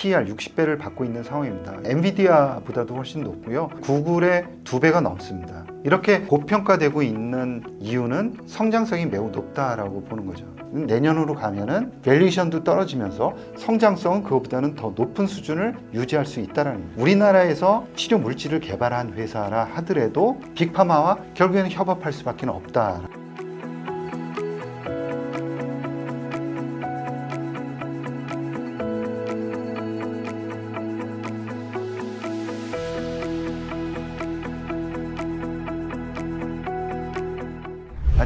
PER 60배를 받고 있는 상황입니다. 엔비디아보다도 훨씬 높고요. 구글의 두 배가 넘습니다. 이렇게 고평가되고 있는 이유는 성장성이 매우 높다라고 보는 거죠. 내년으로 가면은 밸류에이션도 떨어지면서 성장성은 그것보다는 더 높은 수준을 유지할 수 있다라는 거예요. 우리나라에서 치료 물질을 개발한 회사라 하더라도 빅파마와 결국에는 협업할 수밖에 없다.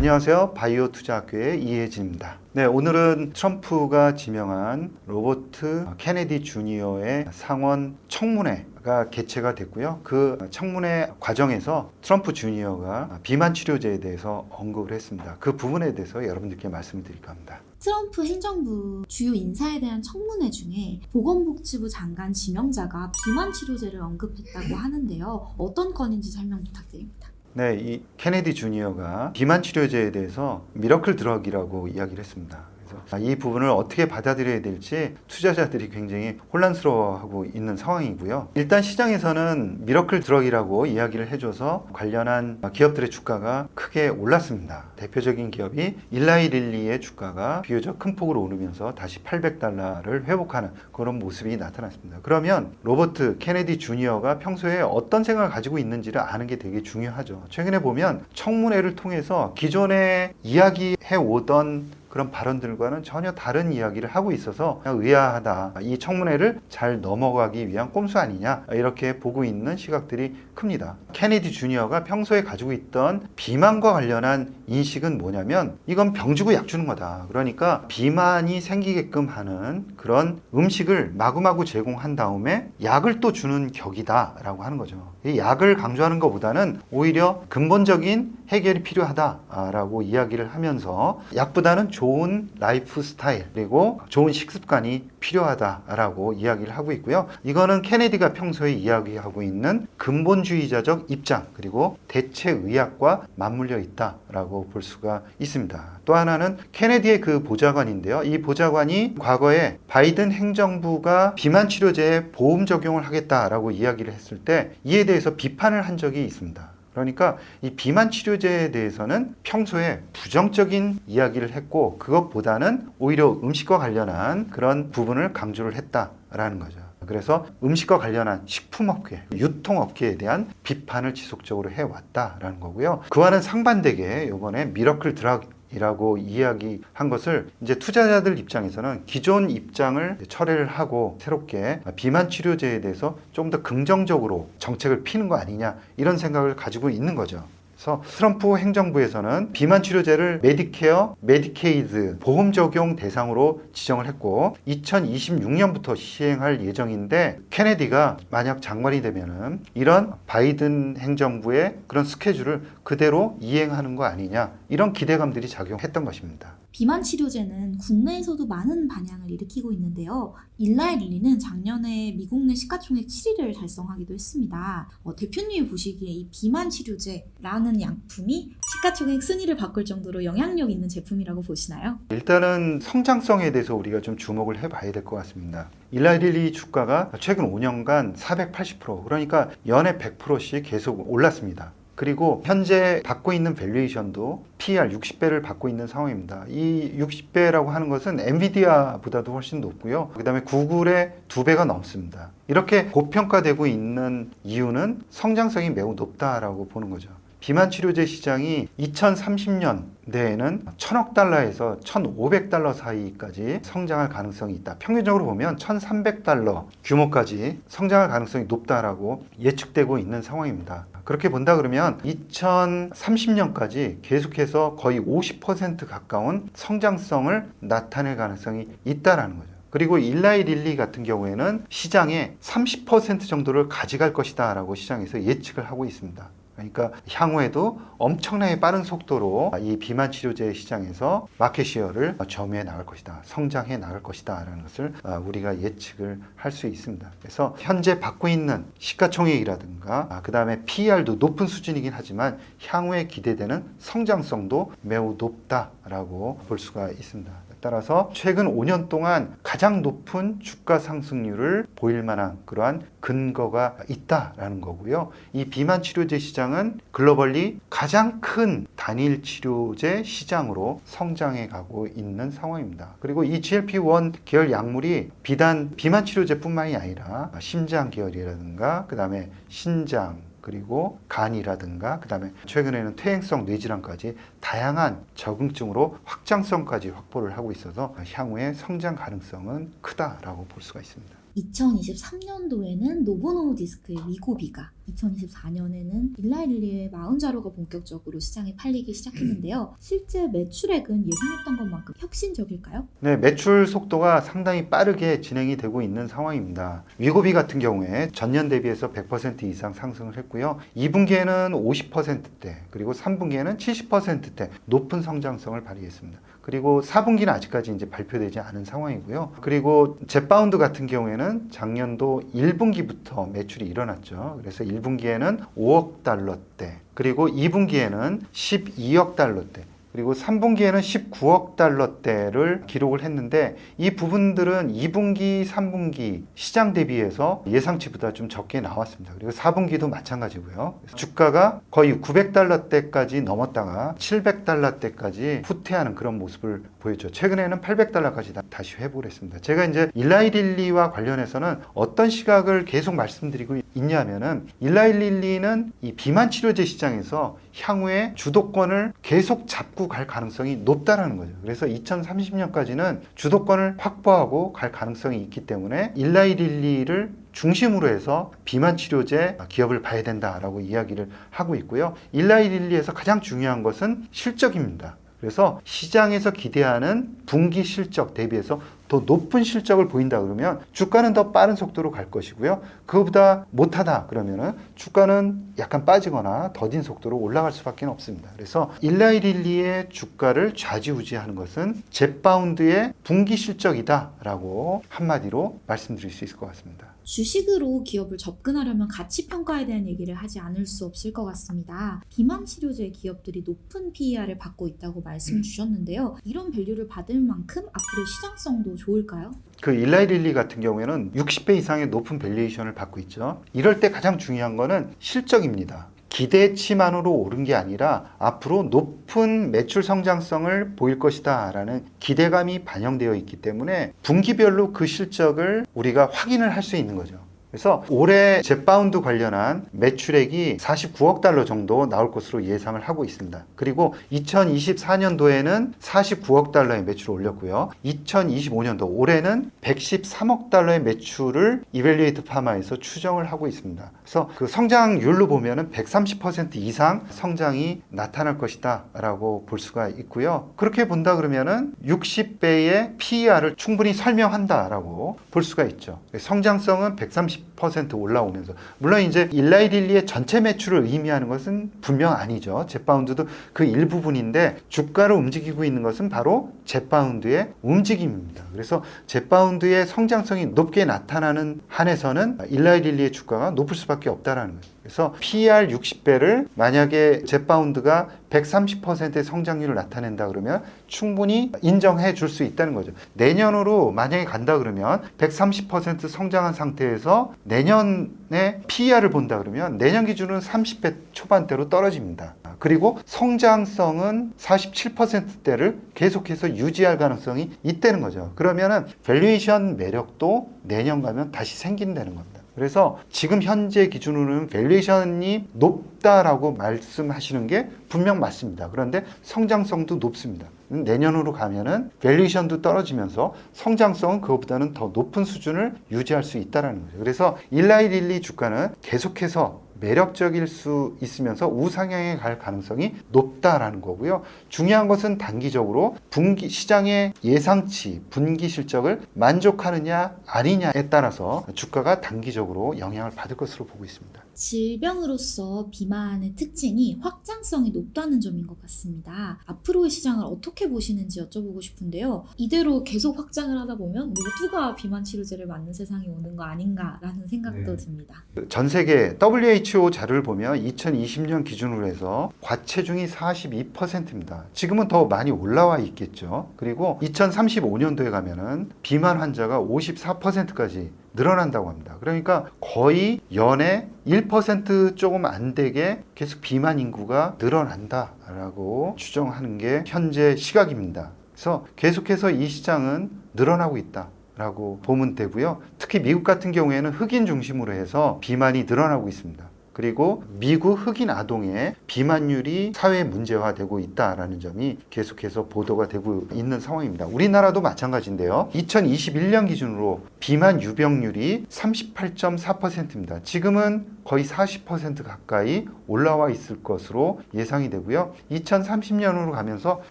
안녕하세요. 바이오 투자학교의 이혜진입니다. 네, 오늘은 트럼프가 지명한 로버트 케네디 주니어의 상원 청문회 가 개최가 됐고요. 그 청문회 과정에서 트럼프 주니어가 비만 치료제에 대해서 언급을 했습니다. 그 부분에 대해서 여러분들께 말씀을 드릴까 합니다. 트럼프 행정부 주요 인사에 대한 청문회 중에 보건복지부 장관 지명자가 비만 치료제를 언급했다고 하는데요. 어떤 건인지 설명 부탁드립니다. 네, 이 케네디 주니어가 비만 치료제에 대해서 미러클 드럭이라고 이야기를 했습니다. 그래서 이 부분을 어떻게 받아들여야 될지 투자자들이 굉장히 혼란스러워하고 있는 상황이고요. 일단 시장에서는 미러클 드럭이라고 이야기를 해줘서 관련한 기업들의 주가가 크게 올랐습니다. 대표적인 기업이 일라이릴리의 주가가 비교적 큰 폭으로 오르면서 다시 800달러를 회복하는 그런 모습이 나타났습니다. 그러면 로버트 케네디 주니어가 평소에 어떤 생각을 가지고 있는지를 아는 게 되게 중요하죠. 최근에 보면 청문회를 통해서 기존에 이야기해 오던 그런 발언들과는 전혀 다른 이야기를 하고 있어서 의아하다. 이 청문회를 잘 넘어가기 위한 꼼수 아니냐. 이렇게 보고 있는 시각들이 큽니다. 케네디 주니어가 평소에 가지고 있던 비만과 관련한 인식은 뭐냐면 이건 병 주고 약 주는 거다. 그러니까 비만이 생기게끔 하는 그런 음식을 마구마구 제공한 다음에 약을 또 주는 격이다라고 하는 거죠. 이 약을 강조하는 것보다는 오히려 근본적인 해결이 필요하다라고 이야기를 하면서 약보다는 좋은 라이프 스타일 그리고 좋은 식습관이 필요하다라고 이야기를 하고 있고요. 이거는 케네디가 평소에 이야기하고 있는 근본주의자적 입장 그리고 대체 의학과 맞물려 있다라고 볼 수가 있습니다. 또 하나는 케네디의 그 보좌관인데요. 이 보좌관이 과거에 바이든 행정부가 비만 치료제에 보험 적용을 하겠다라고 이야기를 했을 때 이에 대해서 비판을 한 적이 있습니다. 그러니까 이 비만 치료제에 대해서는 평소에 부정적인 이야기를 했고 그것보다는 오히려 음식과 관련한 그런 부분을 강조를 했다라는 거죠. 그래서 음식과 관련한 식품업계, 유통업계에 대한 비판을 지속적으로 해왔다라는 거고요. 그와는 상반되게 이번에 미러클 드락 이라고 이야기한 것을 이제 투자자들 입장에서는 기존 입장을 철회를 하고 새롭게 비만 치료제에 대해서 좀 더 긍정적으로 정책을 피는 거 아니냐 이런 생각을 가지고 있는 거죠. 그래서 트럼프 행정부에서는 비만 치료제를 메디케어, 메디케이드 보험 적용 대상으로 지정을 했고 2026년부터 시행할 예정인데 케네디가 만약 장관이 되면은 이런 바이든 행정부의 그런 스케줄을 그대로 이행하는 거 아니냐 이런 기대감들이 작용했던 것입니다. 비만 치료제는 국내에서도 많은 반향을 일으키고 있는데요. 일라이 릴리는 작년에 미국 내 시가총액 7위를 달성하기도 했습니다. 어, 대표님이 보시기에 이 비만 치료제라는 약품이 시가총액 순위를 바꿀 정도로 영향력 있는 제품이라고 보시나요? 일단은 성장성에 대해서 우리가 좀 주목을 해봐야 될 것 같습니다. 일라이릴리 주가가 최근 5년간 480% 그러니까 연에 100%씩 계속 올랐습니다. 그리고 현재 받고 있는 밸류에이션도 PER 60배를 받고 있는 상황입니다. 이 60배라고 하는 것은 엔비디아보다도 훨씬 높고요. 그다음에 구글의 두 배가 넘습니다. 이렇게 고평가되고 있는 이유는 성장성이 매우 높다라고 보는 거죠. 비만 치료제 시장이 2030년대에는 1000억 달러에서 1500달러 사이까지 성장할 가능성이 있다. 평균적으로 보면 1300달러 규모까지 성장할 가능성이 높다라고 예측되고 있는 상황입니다. 그렇게 본다 그러면 2030년까지 계속해서 거의 50% 가까운 성장성을 나타낼 가능성이 있다라는 거죠. 그리고 일라이 릴리 같은 경우에는 시장의 30% 정도를 가져갈 것이다라고 시장에서 예측을 하고 있습니다. 그러니까 향후에도 엄청나게 빠른 속도로 이 비만 치료제 시장에서 마켓 시어를 점유해 나갈 것이다. 성장해 나갈 것이다. 라는 것을 우리가 예측을 할 수 있습니다. 그래서 현재 받고 있는 시가총액이라든가 그 다음에 PER도 높은 수준이긴 하지만 향후에 기대되는 성장성도 매우 높다라고 볼 수가 있습니다. 따라서 최근 5년 동안 가장 높은 주가 상승률을 보일 만한 그러한 근거가 있다라는 거고요. 이 비만 치료제 시장은 글로벌리 가장 큰 단일 치료제 시장으로 성장해 가고 있는 상황입니다. 그리고 이 GLP-1 계열 약물이 비단 비만 치료제뿐만이 아니라 심장 계열이라든가 그다음에 신장 그리고 간이라든가 그다음에 최근에는 퇴행성 뇌질환까지 다양한 적응증으로 확장성까지 확보를 하고 있어서 향후의 성장 가능성은 크다라고 볼 수가 있습니다. 2023년도에는 노보노디스크의 위고비가 2024년에는 일라일리의 마운자로가 본격적으로 시장에 팔리기 시작했는데요. 실제 매출액은 예상했던 것만큼 혁신적일까요? 네, 매출 속도가 상당히 빠르게 진행이 되고 있는 상황입니다. 위고비 같은 경우에 전년 대비해서 100% 이상 상승을 했고요. 2분기에는 50%대, 그리고 3분기에는 70%대 높은 성장성을 발휘했습니다. 그리고 4분기는 아직까지 이제 발표되지 않은 상황이고요. 그리고 젯바운드 같은 경우에는 작년도 1분기부터 매출이 일어났죠. 그래서 1분기에는 5억 달러대, 그리고 2분기에는 12억 달러대, 그리고 3분기에는 19억 달러대를 기록을 했는데 이 부분들은 2분기, 3분기 시장 대비해서 예상치보다 좀 적게 나왔습니다. 그리고 4분기도 마찬가지고요. 주가가 거의 900달러대까지 넘었다가 700달러대까지 후퇴하는 그런 모습을 보였죠. 최근에는 800달러까지 다시 회복을 했습니다. 제가 이제 일라이릴리와 관련해서는 어떤 시각을 계속 말씀드리고 있냐면은 일라이릴리는 이 비만 치료제 시장에서 향후에 주도권을 계속 잡고 갈 가능성이 높다라는 거죠. 그래서 2030년까지는 주도권을 확보하고 갈 가능성이 있기 때문에 일라이릴리를 중심으로 해서 비만 치료제 기업을 봐야 된다라고 이야기를 하고 있고요. 일라이릴리에서 가장 중요한 것은 실적입니다. 그래서 시장에서 기대하는 분기 실적 대비해서 더 높은 실적을 보인다 그러면 주가는 더 빠른 속도로 갈 것이고요. 그거보다 못하다 그러면은 주가는 약간 빠지거나 더딘 속도로 올라갈 수밖에 없습니다. 그래서 일라이릴리의 주가를 좌지우지하는 것은 젯바운드의 분기 실적이다라고 한마디로 말씀드릴 수 있을 것 같습니다. 주식으로 기업을 접근하려면 가치 평가에 대한 얘기를 하지 않을 수 없을 것 같습니다. 비만 치료제 기업들이 높은 PER을 받고 있다고 말씀 주셨는데요. 이런 밸류를 받을 만큼 앞으로 시장성도 좋을까요? 그 일라이 릴리 같은 경우에는 60배 이상의 높은 밸류에이션을 받고 있죠. 이럴 때 가장 중요한 거는 실적입니다. 기대치만으로 오른 게 아니라 앞으로 높은 매출 성장성을 보일 것이다라는 기대감이 반영되어 있기 때문에 분기별로 그 실적을 우리가 확인을 할 수 있는 거죠. 그래서 올해 젯바운드 관련한 매출액이 49억 달러 정도 나올 것으로 예상을 하고 있습니다. 그리고 2024년도에는 49억 달러의 매출을 올렸고요. 2025년도 올해는 113억 달러의 매출을 이벨리에이트 파마에서 추정을 하고 있습니다. 그래서 그 성장률로 보면은 130% 이상 성장이 나타날 것이다라고 볼 수가 있고요. 그렇게 본다 그러면은 60배의 PER을 충분히 설명한다라고 볼 수가 있죠. 성장성은 130% 올라오면서 물론 이제 일라이릴리의 전체 매출을 의미하는 것은 분명 아니죠. 젯바운드도 그 일부분인데 주가를 움직이고 있는 것은 바로 젯바운드의 움직임입니다. 그래서 젯바운드의 성장성이 높게 나타나는 한에서는 일라이 릴리의 주가가 높을 수밖에 없다라는 거예요. 그래서 PER 60배를 만약에 젯바운드가 130%의 성장률을 나타낸다 그러면 충분히 인정해 줄 수 있다는 거죠. 내년으로 만약에 간다 그러면 130% 성장한 상태에서 내년에 PER을 본다 그러면 내년 기준은 30배 초반대로 떨어집니다. 그리고 성장성은 47%대를 계속해서 유지할 가능성이 있다는 거죠. 그러면은 밸류에이션 매력도 내년 가면 다시 생긴다는 겁니다. 그래서 지금 현재 기준으로는 밸류에이션이 높다라고 말씀하시는 게 분명 맞습니다. 그런데 성장성도 높습니다. 내년으로 가면은 밸류에이션도 떨어지면서 성장성은 그것보다는 더 높은 수준을 유지할 수 있다라는 거죠. 그래서 일라이릴리 주가는 계속해서 매력적일 수 있으면서 우상향에 갈 가능성이 높다라는 거고요. 중요한 것은 단기적으로 분기 시장의 예상치 분기 실적을 만족하느냐 아니냐에 따라서 주가가 단기적으로 영향을 받을 것으로 보고 있습니다. 질병으로서 비만의 특징이 확장성이 높다는 점인 것 같습니다. 앞으로의 시장을 어떻게 보시는지 여쭤보고 싶은데요. 이대로 계속 확장을 하다 보면 모두가 비만 치료제를 맞는 세상이 오는 거 아닌가라는 생각도 네. 듭니다. 전 세계 WHO 자료를 보면 2020년 기준으로 해서 과체중이 42%입니다. 지금은 더 많이 올라와 있겠죠. 그리고 2035년도에 가면은 비만 환자가 54%까지 늘어난다고 합니다. 그러니까 거의 연에 1% 조금 안 되게 계속 비만 인구가 늘어난다라고 추정하는 게 현재 시각입니다. 그래서 계속해서 이 시장은 늘어나고 있다. 라고 보면 되고요. 특히 미국 같은 경우에는 흑인 중심으로 해서 비만이 늘어나고 있습니다. 그리고 미국 흑인 아동의 비만율이 사회 문제화되고 있다라는 점이 계속해서 보도가 되고 있는 상황입니다. 우리나라도 마찬가지인데요. 2021년 기준으로 비만 유병률이 38.4%입니다. 지금은 거의 40% 가까이 올라와 있을 것으로 예상이 되고요. 2030년으로 가면서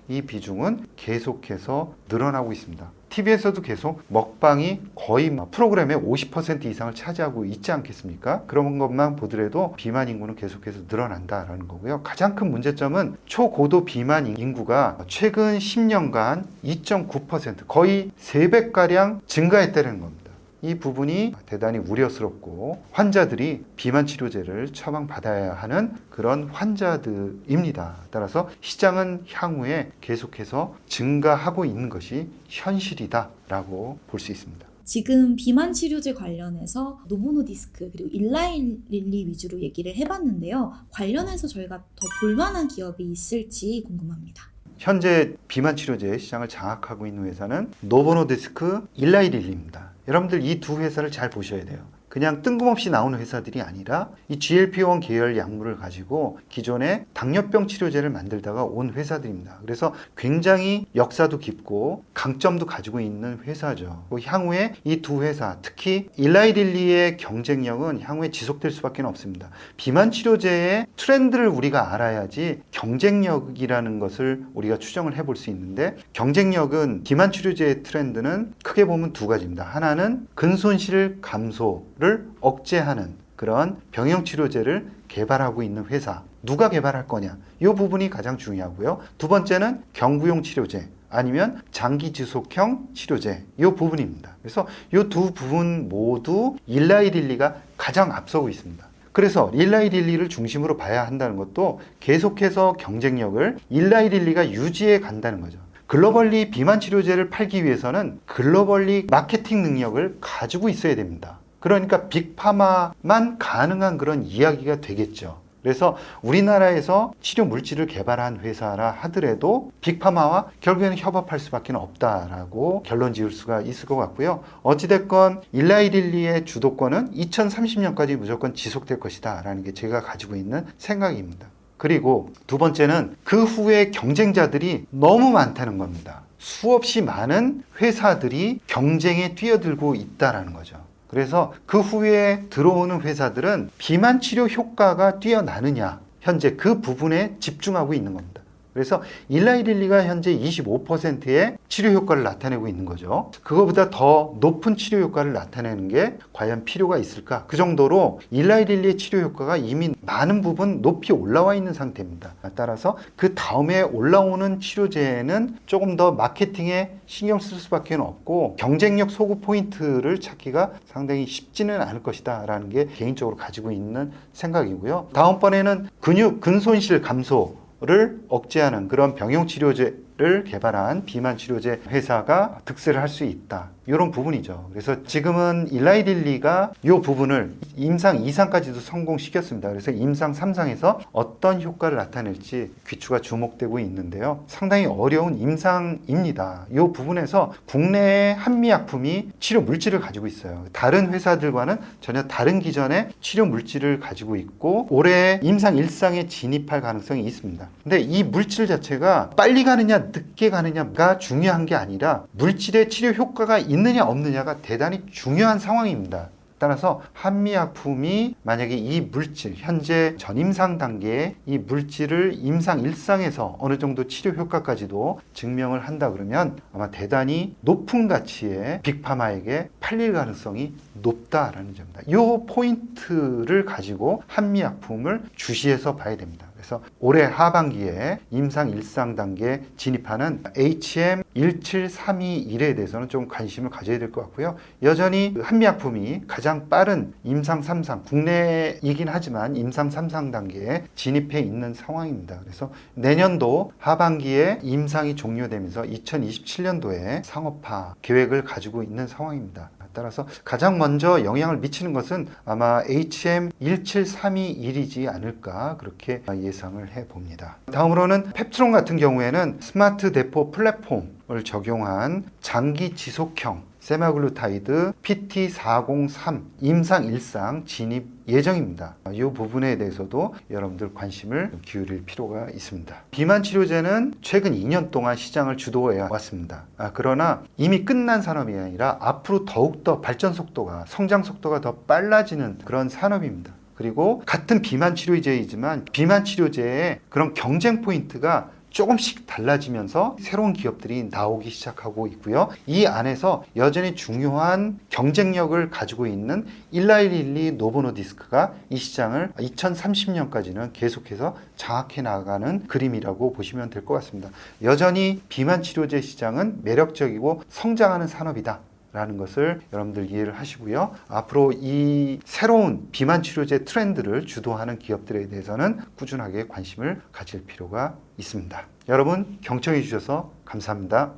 이 비중은 계속해서 늘어나고 있습니다. TV에서도 계속 먹방이 거의 막 프로그램의 50% 이상을 차지하고 있지 않겠습니까? 그런 것만 보더라도 비만 인구는 계속해서 늘어난다라는 거고요. 가장 큰 문제점은 초고도 비만 인구가 최근 10년간 2.9% 거의 3배가량 증가했다는 겁니다. 이 부분이 대단히 우려스럽고 환자들이 비만 치료제를 처방받아야 하는 그런 환자들입니다. 따라서 시장은 향후에 계속해서 증가하고 있는 것이 현실이다라고 볼 수 있습니다. 지금 비만 치료제 관련해서 노보노디스크 그리고 일라일리 위주로 얘기를 해봤는데요. 관련해서 저희가 더 볼만한 기업이 있을지 궁금합니다. 현재 비만 치료제 시장을 장악하고 있는 회사는 노보노디스크, 일라이릴리입니다. 여러분들 이 두 회사를 잘 보셔야 돼요. 그냥 뜬금없이 나오는 회사들이 아니라 이 GLP-1 계열 약물을 가지고 기존의 당뇨병 치료제를 만들다가 온 회사들입니다. 그래서 굉장히 역사도 깊고 강점도 가지고 있는 회사죠. 그 향후에 이 두 회사, 특히 일라이릴리의 경쟁력은 향후에 지속될 수밖에 없습니다. 비만 치료제의 트렌드를 우리가 알아야지 경쟁력이라는 것을 우리가 추정을 해볼 수 있는데 경쟁력은 비만 치료제의 트렌드는 크게 보면 두 가지입니다. 하나는 근손실 감소 를 억제하는 그런 병용 치료제를 개발하고 있는 회사 누가 개발할 거냐 이 부분이 가장 중요하고요. 두 번째는 경구용 치료제 아니면 장기 지속형 치료제 이 부분입니다. 그래서 이 두 부분 모두 일라이릴리가 가장 앞서고 있습니다. 그래서 일라이릴리를 중심으로 봐야 한다는 것도 계속해서 경쟁력을 일라이릴리가 유지해 간다는 거죠. 글로벌리 비만 치료제를 팔기 위해서는 글로벌리 마케팅 능력을 가지고 있어야 됩니다. 그러니까 빅파마만 가능한 그런 이야기가 되겠죠. 그래서 우리나라에서 치료 물질을 개발한 회사라 하더라도 빅파마와 결국에는 협업할 수밖에 없다라고 결론 지을 수가 있을 것 같고요. 어찌됐건 일라이릴리의 주도권은 2030년까지 무조건 지속될 것이다라는 게 제가 가지고 있는 생각입니다. 그리고 두 번째는 그 후에 경쟁자들이 너무 많다는 겁니다. 수없이 많은 회사들이 경쟁에 뛰어들고 있다라는 거죠. 그래서 그 후에 들어오는 회사들은 비만 치료 효과가 뛰어나느냐 현재 그 부분에 집중하고 있는 겁니다. 그래서 일라이릴리가 현재 25%의 치료 효과를 나타내고 있는 거죠. 그거보다 더 높은 치료 효과를 나타내는 게 과연 필요가 있을까? 그 정도로 일라이릴리의 치료 효과가 이미 많은 부분 높이 올라와 있는 상태입니다. 따라서 그 다음에 올라오는 치료제는 조금 더 마케팅에 신경 쓸 수밖에 없고 경쟁력 소구 포인트를 찾기가 상당히 쉽지는 않을 것이다 라는 게 개인적으로 가지고 있는 생각이고요. 다음번에는 근육 근손실 감소 를 억제하는 그런 병용 치료제 를 개발한 비만 치료제 회사가 득세를 할 수 있다. 이런 부분이죠. 그래서 지금은 일라이딜리가 이 부분을 임상 2상까지도 성공시켰습니다. 그래서 임상 3상에서 어떤 효과를 나타낼지 귀추가 주목되고 있는데요. 상당히 어려운 임상입니다. 이 부분에서 국내의 한미약품이 치료 물질을 가지고 있어요. 다른 회사들과는 전혀 다른 기전의 치료 물질을 가지고 있고 올해 임상 1상에 진입할 가능성이 있습니다. 근데 이 물질 자체가 빨리 가느냐 늦게 가느냐가 중요한 게 아니라 물질의 치료 효과가 있느냐 없느냐가 대단히 중요한 상황입니다. 따라서 한미약품이 만약에 이 물질 현재 전임상 단계의 이 물질을 임상 1상에서 어느 정도 치료 효과까지도 증명을 한다 그러면 아마 대단히 높은 가치의 빅파마에게 팔릴 가능성이 높다라는 점입니다. 이 포인트를 가지고 한미약품을 주시해서 봐야 됩니다. 그래서 올해 하반기에 임상 일상 단계 진입하는 HM17321에 대해서는 좀 관심을 가져야 될 것 같고요. 여전히 한미약품이 가장 빠른 임상 3상 국내이긴 하지만 임상 3상 단계에 진입해 있는 상황입니다. 그래서 내년도 하반기에 임상이 종료되면서 2027년도에 상업화 계획을 가지고 있는 상황입니다. 따라서 가장 먼저 영향을 미치는 것은 아마 HM17321이지 않을까 그렇게 예상을 해 봅니다. 다음으로는 펩트론 같은 경우에는 스마트 대포 플랫폼을 적용한 장기 지속형 세마글루타이드 PT403 임상 일상 진입 예정입니다. 이 부분에 대해서도 여러분들 관심을 기울일 필요가 있습니다. 비만 치료제는 최근 2년 동안 시장을 주도해 왔습니다. 아, 그러나 이미 끝난 산업이 아니라 앞으로 더욱더 발전 속도가 성장 속도가 더 빨라지는 그런 산업입니다. 그리고 같은 비만 치료제이지만 비만 치료제의 그런 경쟁 포인트가 조금씩 달라지면서 새로운 기업들이 나오기 시작하고 있고요. 이 안에서 여전히 중요한 경쟁력을 가지고 있는 1112 노보노디스크가 이 시장을 2030년까지는 계속해서 장악해 나가는 그림이라고 보시면 될 것 같습니다. 여전히 비만 치료제 시장은 매력적이고 성장하는 산업이다. 라는 것을 여러분들 이해를 하시고요. 앞으로 이 새로운 비만 치료제 트렌드를 주도하는 기업들에 대해서는 꾸준하게 관심을 가질 필요가 있습니다. 여러분 경청해 주셔서 감사합니다.